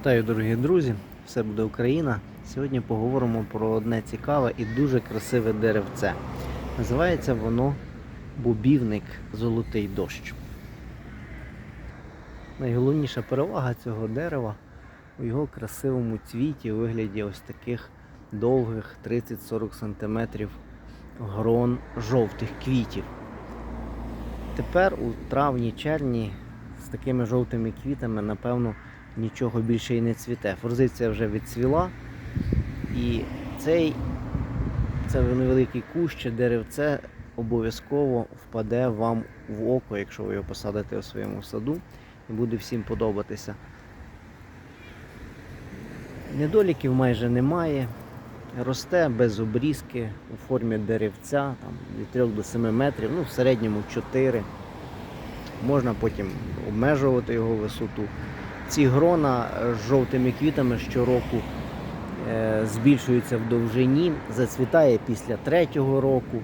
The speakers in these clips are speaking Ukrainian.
Вітаю, дорогі друзі! Все буде Україна. Сьогодні поговоримо про одне цікаве і дуже красиве деревце. Називається воно бобівник Золотий дощ. Найголовніша перевага цього дерева у його красивому цвіті у вигляді ось таких довгих 30-40 см грон жовтих квітів. Тепер у травні-червні з такими жовтими квітами, напевно, нічого більше і не цвіте. Форзиція вже відцвіла. І цей це невеликий кущ деревце обов'язково впаде вам в око, якщо ви його посадите у своєму саду, і буде всім подобатися. Недоліків майже немає. Росте без обрізки у формі деревця там, від 3 до 7 метрів, ну в середньому 4. Можна потім обмежувати його висоту. Ці грона з жовтими квітами щороку е, збільшуються в довжині, зацвітає після третього року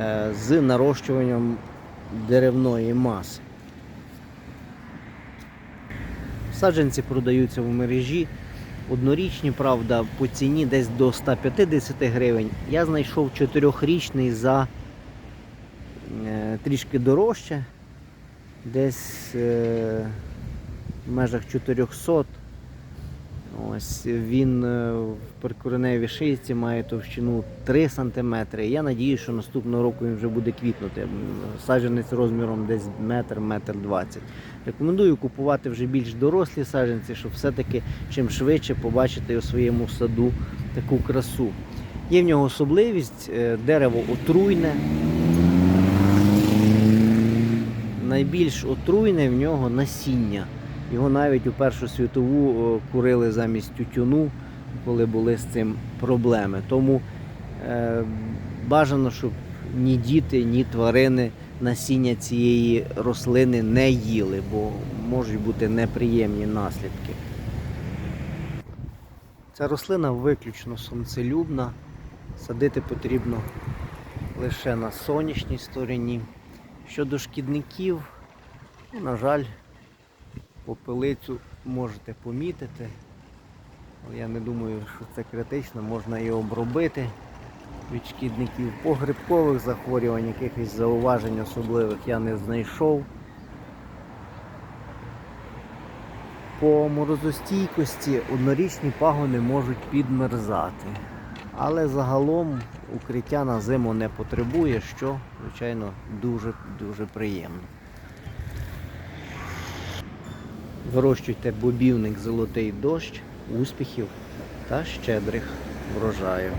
е, з нарощуванням деревної маси. Саджанці продаються в мережі. Однорічні, правда, по ціні десь до 150 гривень. Я знайшов чотирьохрічний за е, трішки дорожче, десь в межах 400. Ось він е, в перкореневій шийці має товщину 3 см. Я надіюся, що наступного року він вже буде квітнути. Саджанець розміром десь метр, метр двадцять. Рекомендую купувати вже більш дорослі саджанці, щоб все-таки чим швидше побачити у своєму саду таку красу. Є в нього особливість, е, дерево отруйне. Найбільш отруйне в нього насіння. Його навіть у Першу світову курили замість тютюну, коли були з цим проблеми. Тому е, бажано, щоб ні діти, ні тварини насіння цієї рослини не їли, бо можуть бути неприємні наслідки. Ця рослина виключно сонцелюбна. Садити потрібно лише на сонячній стороні. Щодо шкідників, ну, на жаль, попелицю можете помітити. Я не думаю, що це критично, можна і обробити від шкідників. По грибкових захворювань якихось зауважень особливих я не знайшов. По морозостійкості однорічні пагони можуть підмерзати. Але загалом укриття на зиму не потребує, що, звичайно, дуже-дуже приємно. Вирощуйте бобівник золотий дощ, успіхів та щедрих врожаю.